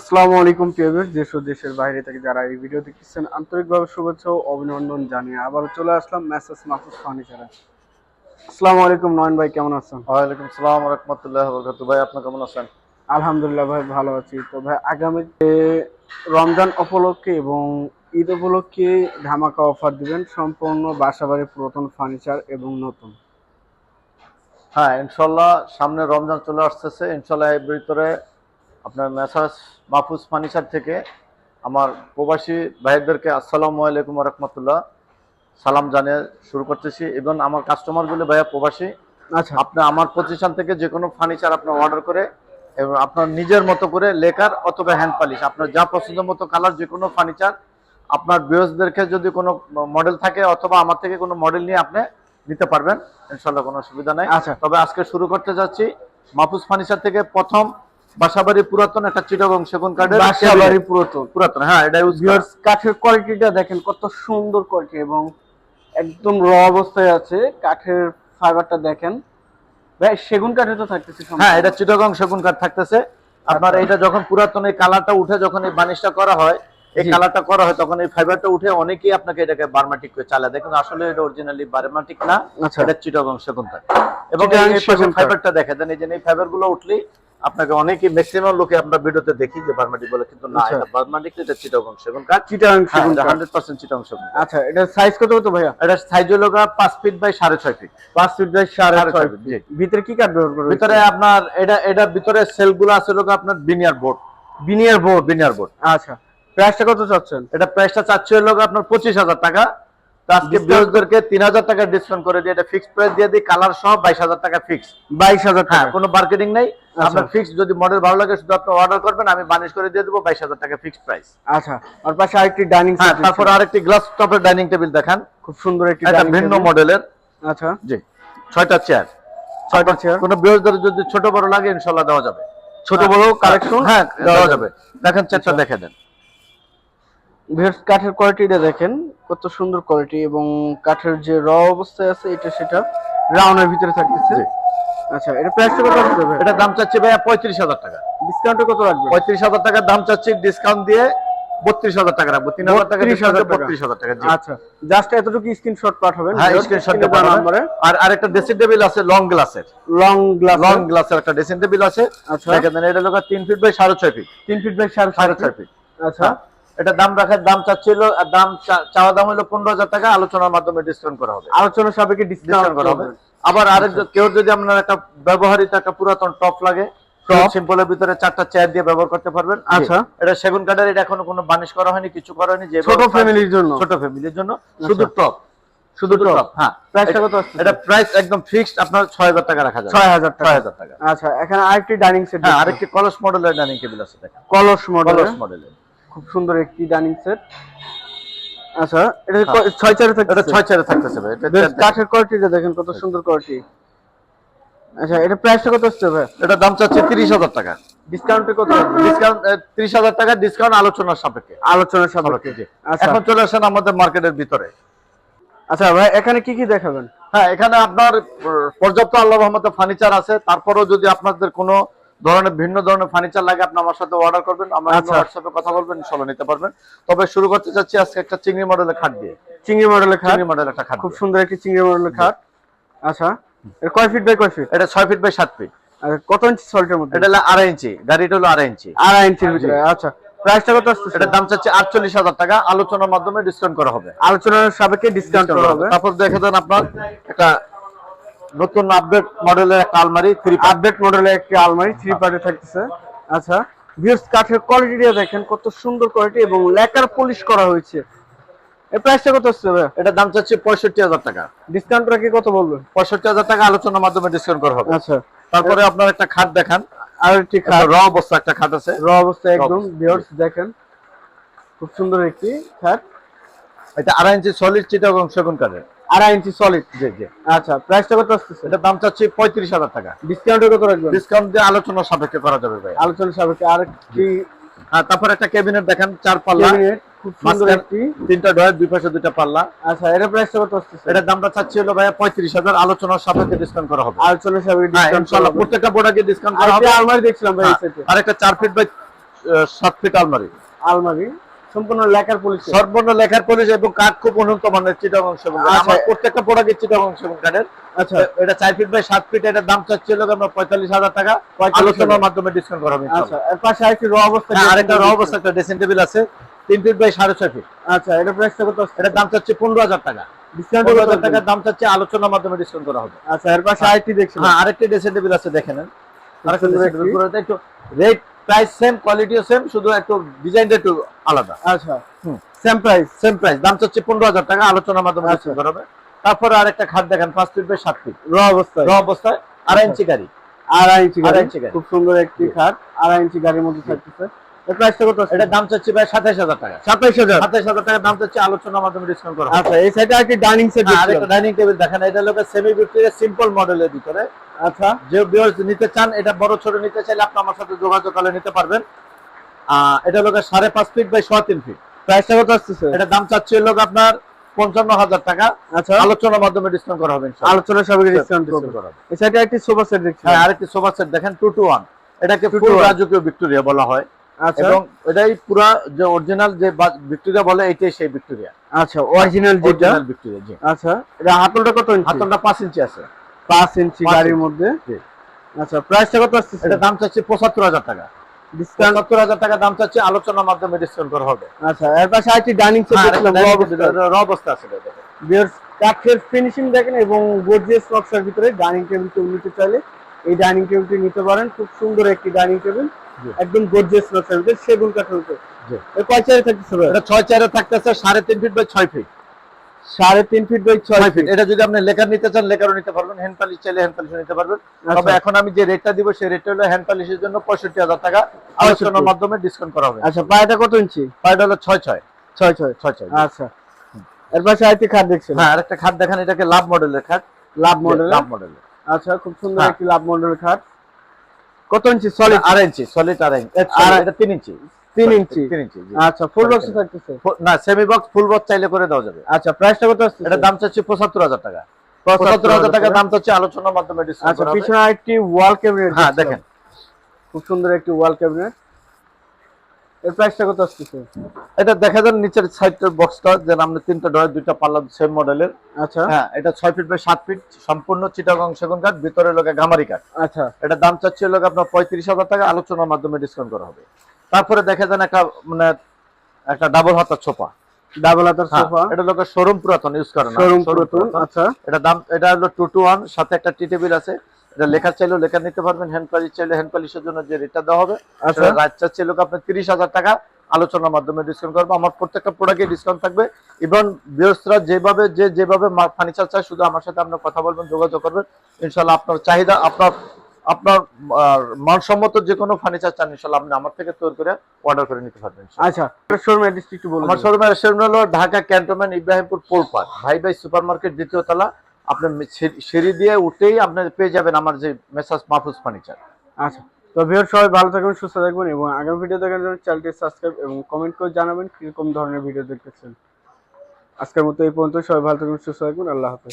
আসসালামু আলাইকুম প্রিয়দের দেশ ও দেশের বাইরে থেকে যারা এই ভিডিও দেখছেন আন্তরিকভাবে শুভেচ্ছা ও অভিনন্দন জানিয়ে আবার চলে আসলাম মেসেজ মাহফুজ ফার্নিচারে আসসালামু আলাইকুম নয়ন ভাই কেমন আছেন? ওয়ালাইকুম সালাম রহমতুল্লাহ বরকাতু ভাই আপনি কেমন আছেন? আলহামদুলিল্লাহ ভাই ভালো আছি। তো ভাই আগামী রমজান উপলক্ষে এবং ঈদ উপলক্ষে ধামাকা অফার দিবেন সম্পূর্ণ বাসাবাড়ি পুরাতন ফার্নিচার এবং নতুন। হ্যাঁ ইনশাল্লাহ সামনে রমজান চলে আসতেছে। ইনশাল্লাহ এর ভিতরে আপনার মেসাজ মাহফুজ ফার্নিচার থেকে আমার প্রবাসী ভাইদেরকে আসসালামু আলাইকুম রহমতুল্লাহ। সালাম জানিয়ে শুরু করতেছি। এবং আমার কাস্টমারগুলো ভাইয়া প্রবাসী আচ্ছা। আপনি আমার প্রতিষ্ঠান থেকে যে কোনো ফার্নিচার আপনি অর্ডার করে এবং আপনার নিজের মতো করে লেকার অথবা হ্যান্ড পালিশ আপনার যা পছন্দ মতো কালার যে কোনো ফার্নিচার আপনার বিয়সদেরকে যদি কোনো মডেল থাকে অথবা আমার থেকে কোনো মডেল নিয়ে আপনি নিতে পারবেন ইনশাল্লাহ কোনো অসুবিধা নাই। আচ্ছা। তবে আজকে শুরু করতে যাচ্ছি মাহফুজ ফার্নিচার থেকে প্রথম বাসাবাড়ি পুরাতন একটা চিটাগং সেগুন কার্ডের বাসাবাড়ি পুরাতন। পুরাতন হ্যাঁ এটা ইউজ কাঠের কোয়ালিটিটা দেখেন কত সুন্দর কোয়ালিটি এবং একদম র অবস্থায় আছে। কাঠের ফাইবারটা দেখেন। ভাই সেগুন কাঠে তো থাকতেছে হ্যাঁ এটা চিটাগং সেগুন কাঠ থাকতেছে। আপনার আচ্ছা। এটা যখন পুরাতন এই কালারটা উঠে যখন এই বানিশটা করা হয় এই। কালারটা করা হয় তখন এই ফাইবারটা উঠে অনেকেই আপনাকে এটাকে বার্মাটিক করে চালায়। দেখুন আসলে এটা অরিজিনালি বার্মাটিক না আচ্ছা। এটা চিটাগং সেগুন কাঠ। এবং এই কাঠ। ফাইবারটা দেখেন এই যে এই ফাইবারগুলো উঠলেই আপনাকে অনেকেই ম্যাক্সিমাম লোকে আমরা ভিডিওতে দেখি যে বার্মাটিক বলে কিন্তু না আচ্ছা। এটা বার্মাটিক এটা চিটাগং সেগুন কাঠ। চিটাগাং সেগুন কাঠ। হান্ড্রেড পার্সেন্ট চিটাগং সেগুন। আচ্ছা এটা সাইজ কত হতো ভাইয়া? এটা সাইজ হলো গা পাঁচ ফিট বাই সাড়ে ছয় ফিট পাঁচ ফিট বাই সাড়ে সাড়ে ছয় ছয় ফিট জি। ভিতরে কি কাঠ ব্যবহার করবে ভিতরে আপনার এটা এটা ভিতরে সেলগুলো আছে গা আপনার veneer board veneer board veneer board আচ্ছা প্রাইসটা কত চাচ্ছেন? এটা প্রাইসটা চাচ্ছে হলো গা আপনার পঁচিশ হাজার টাকা। টাকা ডিসকাউন্ট করে দিয়ে এটা ফিক্সড প্রাইস দিয়ে দিই কালার সহ বাইশ হাজার টাকা ফিক্স বাইশ হাজার হ্যাঁ টাকা। কোনো মার্কেটিং নেই। আচ্ছা। আপনার ফিক্স যদি মডেল ভালো লাগে শুধু আপনি অর্ডার করবেন আমি বানিশ করে দিয়ে দেবো বাইশ হাজার টাকা ফিক্সড প্রাইস আচ্ছা আর পাশে আরেকটি ডাইনিং হ্যাঁ তারপর আরেকটি গ্লাস টপের ডাইনিং টেবিল দেখান। খুব সুন্দর একটি ভিন্ন মডেলের আচ্ছা। জি ছয়টা চেয়ার ছয়টা চেয়ার কোনো বিরোধীদের যদি ছোট বড় লাগে ইনশাল্লাহ দেওয়া যাবে। ছোট বড় কালেকশন হ্যাঁ দেওয়া যাবে। দেখেন চেয়ারটা দেখে দেন। ভিউয়ার্স কাঠের কোয়ালিটিটা দেখেন কত সুন্দর কোয়ালিটি এবং কাঠের যে র অবস্থায় আছে এটা সেটা রাউন্ডের ভিতরে থাকতেছে। আচ্ছা এটা প্রাইসটা কত ভাই? এটা দাম চাচ্ছি ভাইয়া পঁয়ত্রিশ হাজার টাকা। ডিসকাউন্টে কত পঁয়ত্রিশ হাজার টাকার দাম চাচ্ছি ডিসকাউন্ট দিয়ে বত্রিশ হাজার টাকা রাখব। তিন হাজার টাকা 32,000 টাকা। বত্রিশ হাজার টাকা জি। আচ্ছা জাস্ট এতটুকু স্ক্রিনশট পাঠাবেন। হ্যাঁ স্ক্রিনশট নম্বরে। আর আরেকটা ড্রেসিং টেবিল আছে লং গ্লাসের লং গ্লাস লং গ্লাসের একটা ড্রেসিং টেবিল আছে। আচ্ছা। দেন, এটা লোক তিন ফিট বাই সাড়ে ছয় ফিট তিন ফিট বাই সাড়ে ছয় ছয় ফিট আচ্ছা। এটা দাম রাখার দাম চাচ্ছিল আর দাম চাওয়া দাম হলো পনেরো হাজার টাকা আলোচনার মাধ্যমে ডিসকাউন্ট করা হবে। আলোচনা সাপেক্ষে ডিসকাউন্ট করা হবে। আবার আরেক কেউ যদি আপনার একটা ব্যবহারিত একটা পুরাতন টপ লাগে? সিম্পলের ভিতরে চারটা চেয়ার দিয়ে ব্যবহার করতে পারবেন। আচ্ছা। এটা সেগুন কাঠের এটা এখনও কোনো বানিশ করা হয়নি কিছু করা হয়নি যে ছোট ফ্যামিলির জন্য। ছোট ফ্যামিলির জন্য। শুধু টপ শুধু টপ হ্যাঁ। প্রাইসটা কত আসছে এটা প্রাইস একদম ফিক্সড আপনার ছয় হাজার টাকা রাখা যাবে। ছয় হাজার টাকা। ছয় হাজার টাকা। আচ্ছা এখানে আরেকটি ডাইনিং সেট হ্যাঁ আরেকটি কলস মডেলের ডাইনিং টেবিল আছে দেখেন। কলস মডেল কলস মডেলের খুব সুন্দর একটি ডাইনিং সেট আচ্ছা এটা হ্যাঁ। ছয় চারে থাকে এটা ছয় চারে থাকতেছে ভাই এটা। কাঠের কোয়ালিটিটা দেখেন কত সুন্দর কোয়ালিটি আচ্ছা এটা প্রাইসটা কত আসছে ভাই? এটা দাম চাচ্ছে তিরিশ হাজার টাকা। ডিসকাউন্টে কত ডিসকাউন্ট তিরিশ হাজার টাকা ডিসকাউন্ট আলোচনার সাপেক্ষে। আলোচনার সাপেক্ষে। আচ্ছা। এখন চলে আসেন আমাদের মার্কেটের ভিতরে। আচ্ছা ভাই এখানে কি কি দেখাবেন? হ্যাঁ এখানে আপনার পর্যাপ্ত আল্লাহ রহমতে ফার্নিচার আছে। তারপরেও যদি আপনাদের কোনো ধরনের ভিন্ন ধরনের ফার্নিচার লাগে আপনি আমার সাথে অর্ডার করবেন আমার আচ্ছা। হোয়াটসঅ্যাপে কথা বলবেন ইনশাল্লাহ নিতে পারবেন। তবে শুরু করতে চাচ্ছি আজকে একটা চিংড়ি মডেলের খাট দিয়ে। চিংড়ি মডেলের খাট? চিংড়ি মডেলের একটা খাট খুব সুন্দর একটি চিংড়ি মডেলের খাট। আচ্ছা এটা কয় ফিট বাই কয় ফিট এটা ছয় ফিট বাই সাত ফিট আর কত ইঞ্চি সল্টের মধ্যে? এটা হলো আড়াই ইঞ্চি গাড়িটা হলো আড়াই ইঞ্চি আড়াই ইঞ্চির ভিতরে আচ্ছা। প্রাইসটা কত আসছে এটার দাম চাচ্ছে আটচল্লিশ হাজার টাকা। আলোচনার মাধ্যমে ডিসকাউন্ট করা হবে। আলোচনার সাপেক্ষে ডিসকাউন্ট করা হবে। তারপর দেখে দেন আপনার একটা নতুন আপডেট মডেলের একটা আলমারি থ্রি আপডেট মডেলের একটি আলমারি থ্রি পার্টে থাকতেছে। আচ্ছা ভিউস কাঠের কোয়ালিটিটা দেখেন কত সুন্দর কোয়ালিটি এবং লেকার পলিশ করা হয়েছে। এর প্রাইসটা কত ভাই? এটার দাম চাচ্ছে পঁয়ষট্টি হাজার টাকা। ডিসকাউন্ট রাখি কত বলবেন পঁয়ষট্টি হাজার টাকা আলোচনার মাধ্যমে ডিসকাউন্ট করা হবে। আচ্ছা। তারপরে আপনার একটা খাট দেখান। আর একটি খাট। র অবস্থা একটা খাট আছে। র অবস্থা একদম ভিউস দেখেন। খুব সুন্দর একটি খাট। এটা আড়াই ইঞ্চি সলিড চিটা এবং সেগুন কাঠের। আড়াই ইঞ্চি সলিড জি জি। আচ্ছা প্রাইসটা কত আসতেছে? এটার দাম চাচ্ছি পঁয়ত্রিশ হাজার টাকা। ডিসকাউন্টে কত রাখবেন? ডিসকাউন্ট দিয়ে আলোচনার সাপেক্ষে করা যাবে ভাই। আলোচনা সাপেক্ষে আর হ্যাঁ তারপর একটা ক্যাবিনেট দেখান চার পাল্লা। খুব সুন্দর একটি। তিনটা ডয়ার দুই পাশে দুইটা পাল্লা। আচ্ছা এটা প্রাইসটা কত এটার দামটা চাচ্ছি হলো ভাইয়া পঁয়ত্রিশ হাজার। আলোচনার সাপেক্ষে ডিসকাউন্ট করা হবে। আলোচনা সাপেক্ষে হ্যাঁ ডিসকাউন্ট ইনশাআল্লাহ প্রত্যেকটা প্রোডাক্টে ডিসকাউন্ট করা হবে। আলমারি দেখছিলাম ভাই হ্যাঁ, আর একটা চার ফিট বাই সাত ফিট আলমারি। আলমারি। সম্পূর্ণ লেখার পলিশ সর্বর্ণ লেখার পলিশ এবং কাঠ খুব উন্নত মানের চিটাগং সেগুন কাঠ। আচ্ছা। আমার প্রত্যেকটা প্রোডাক্টের চিটাগং সেগুন কাঠের আচ্ছা। এটা চার ফিট বাই সাত ফিট এটার দাম চাচ্ছিল আমরা পঁয়তাল্লিশ হাজার টাকা। আলোচনার মাধ্যমে ডিসকাউন্ট করা হবে আচ্ছা এর পাশে আরেকটি র অবস্থা হ্যাঁ, আরেকটা র অবস্থা একটা ড্রেসিং টেবিল আছে তিন ফিট বাই সাড়ে ছয় ফিট আচ্ছা এটা প্রাইসটা কত এটার দাম চাচ্ছে পনেরো হাজার টাকা। ডিসকাউন্ট পনেরো হাজার টাকার দাম চাচ্ছে আলোচনার মাধ্যমে ডিসকাউন্ট করা হবে। আচ্ছা এর পাশে আরেকটি দেখছিলাম হ্যাঁ আরেকটি ড্রেসিং টেবিল আছে দেখে নেন। আরেকটা সুন্দর প্রাইস সেম কোয়ালিটিও সেম শুধু একটু ডিজাইনটা একটু আলাদা। আচ্ছা। সেম প্রাইস সেম প্রাইস দাম চাচ্ছে পনেরো হাজার টাকা আলোচনার মাধ্যমে আচ্ছা। হবে। তারপরে আরেকটা খাট দেখেন পাঁচ ফিট বাই সাত ফিট। র অবস্থায়। র অবস্থায় আড়াই ইঞ্চি গাড়ি। আড়াই ইঞ্চি গাড়ি। খুব সুন্দর একটি খাট আড়াই ইঞ্চি গাড়ির মধ্যে থাকতেছে। প্রাইসটা কত আছে? দাম চাচ্ছে প্রায় সাতাইশ টাকা। সাতাইশ হাজার? সাতাইশ দাম চাচ্ছে আলোচনার মাধ্যমে ডিসকাউন্ট করা। আচ্ছা এই সাইডে আরেকটি ডাইনিং সেট আরেকটা ডাইনিং টেবিল দেখেন এটা লোকের সেমি ভিক্টোরিয়া সিম্পল মডেলের ভিতরে। আচ্ছা। যে ভিউয়ার্স নিতে চান এটা বড় ছোট নিতে চাইলে আপনি আমার সাথে যোগাযোগ করলে নিতে পারবেন। এটা লোকের সাড়ে পাঁচ ফিট বাই সোয়া তিন ফিট প্রাইসটা কত আসতেছে? এটা দাম চাচ্ছে লোক আপনার পঞ্চান্ন হাজার টাকা। আচ্ছা। আলোচনার মাধ্যমে ডিসকাউন্ট করা হবে। আলোচনা সবাইকে ডিসকাউন্ট করা হবে। একটি সোফা সেট দেখছি হ্যাঁ আরেকটি সোফা সেট দেখেন টু টু ওয়ান এটাকে ফুল রাজকীয় ভিক্টোরিয়া বলা হয়। এবং এটাই পুরা যে অরিজিনাল যে ভিক্টোরিয়া বলে এটাই সেই ভিক্টোরিয়া আচ্ছা অরিজিনাল যেটা। ভিক্টোরিয়া জি। আচ্ছা এটা হাতলটা কত ইঞ্চি? হাতলটা পাঁচ ইঞ্চি আছে। পাঁচ ইঞ্চি গাড়ির মধ্যে? আচ্ছা প্রাইসটা কত এটা দাম চাচ্ছে পঁচাত্তর হাজার টাকা। ডিসকাউন্ট টাকা দাম চাচ্ছে আলোচনার মাধ্যমে ডিসকাউন্ট করা হবে। আচ্ছা এর পাশে আরেকটি ডাইনিং সেট হ্যাঁ, দেখলাম র অবস্থা। আছে এটা বিয়ার্স কাঠের ফিনিশিং দেখেন এবং গর্জিয়াস নকশার ভিতরে ডাইনিং টেবিল কেউ নিতে চাইলে এই ডাইনিং টেবিলটি নিতে পারেন। খুব সুন্দর একটি ডাইনিং টেবিল। একদম গর্জিয়াস নকশার ভিতরে সেগুন কাঠের উপরে। কয় চেয়ারে থাকতেছে ভাই? এটা ছয় চারে থাকতেছে সাড়ে তিন ফিট বাই ছয় ফিট সাড়ে তিন ফিট বাই ছয় ফিট এটা যদি আপনি লেকার নিতে চান লেকারও নিতে পারবেন হ্যান্ড পালিশ চাইলে হ্যান্ড পালিশও নিতে পারবেন। তবে আচ্ছা এখন আমি যে রেটটা দিব সেই রেটটা হলো হ্যান্ড পালিশের জন্য পঁয়ষট্টি হাজার টাকা। আলোচনার মাধ্যমে ডিসকাউন্ট করা হবে। আচ্ছা পায়টা কত ইঞ্চি? পাইটা হলো ছয় ছয়। ছয় ছয়। ছয় ছয় আচ্ছা। এর পাশে আরেকটি খাট দেখছেন? হ্যাঁ আরেকটা খাট দেখেন এটাকে লাভ মডেলের খাট। লাভ মডেল লাভ মডেলের। আচ্ছা খুব সুন্দর হ্যাঁ। একটি লাভ মডেলের খাট। কত ইঞ্চি? সলিড আড়াই ইঞ্চি সলিড আড়াই এটা তিন ইঞ্চি। তিন ইঞ্চি। তিন ইঞ্চি আচ্ছা ফুল বক্স থাকতেছে? না সেমি বক্স ফুল বক্স চাইলে করে দেওয়া যাবে। আচ্ছা প্রাইসটা কত আসছে এটা দাম চাচ্ছে পঁচাত্তর হাজার টাকা। পঁচাত্তর হাজার টাকা? দাম চাচ্ছে আলোচনার মাধ্যমে আচ্ছা পিছনে একটি ওয়াল ক্যাবিনেট হ্যাঁ দেখেন। খুব সুন্দর একটি ওয়াল ক্যাবিনেট এর প্রাইসটা কত আসতেছে? এটা দেখা যান নিচের বক্সটা যে আমরা তিনটা ডয়ের দুইটা পাল্লা সেম মডেলের আচ্ছা। হ্যাঁ এটা ফিট বাই সাত ফিট সম্পূর্ণ চিটাগং সেগুন কাঠ ভিতরে লোকে গামারি কাঠ। আচ্ছা। এটা দাম চাচ্ছে লোক আপনার পঁয়ত্রিশ হাজার টাকা আলোচনার মাধ্যমে ডিসকাউন্ট করা হবে। তারপরে দেখা যান একটা মানে একটা ডাবল হাতার ছোপা। ডাবল হাতার হ্যাঁ, সোফা এটা লোকের শোরুম পুরাতন ইউজ করে না। শোরুম পুরাতন আচ্ছা। এটা দাম এটা হলো টু টু ওয়ান সাথে একটা টি টেবিল আছে। এটা লেখা চাইলেও লেখা নিতে পারবেন হ্যান্ড পালিশ চাইলে হ্যান্ড পালিশের জন্য যে রেটটা দেওয়া হবে আচ্ছা। আপনার তিরিশ হাজার টাকা আলোচনার মাধ্যমে ডিসকাউন্ট করব। আমার প্রত্যেকটা প্রোডাক্টে ডিসকাউন্ট থাকবে। এবং বৃহস্পতিরা যেভাবে যে যেভাবে ফার্নিচার শুধু আমার সাথে আপনার কথা বলবেন যোগাযোগ করবেন ইনশাল্লাহ আপনার চাহিদা আপনার আপনার মানসম্মত যে কোনো ফার্নিচার চান ইনশাল্লাহ আপনি আমার থেকে তৈরি করে অর্ডার করে নিতে পারবেন আচ্ছা শোরুম অ্যাড্রেস একটু বলুন আমার শোরুম হলো ঢাকা ক্যান্টনমেন্ট ইব্রাহিমপুর পোলপাট ভাই ভাই সুপার মার্কেট দ্বিতীয় তলা আপনার সিঁড়ি- দিয়ে উঠেই আপনার পেয়ে যাবেন আমার যে মেসাজ মাহফুজ ফার্নিচার। আচ্ছা তো ভিউয়ার সবাই ভালো থাকবেন, সুস্থ থাকবেন এবং আগামী ভিডিও দেখার জন্য চ্যানেলটি সাবস্ক্রাইব এবং কমেন্ট করে জানাবেন কীরকম ধরনের ভিডিও দেখতেছেন। আজকের মতো এই পর্যন্ত, সবাই ভালো থাকবেন, সুস্থ থাকবেন, আল্লাহ হাফেজ।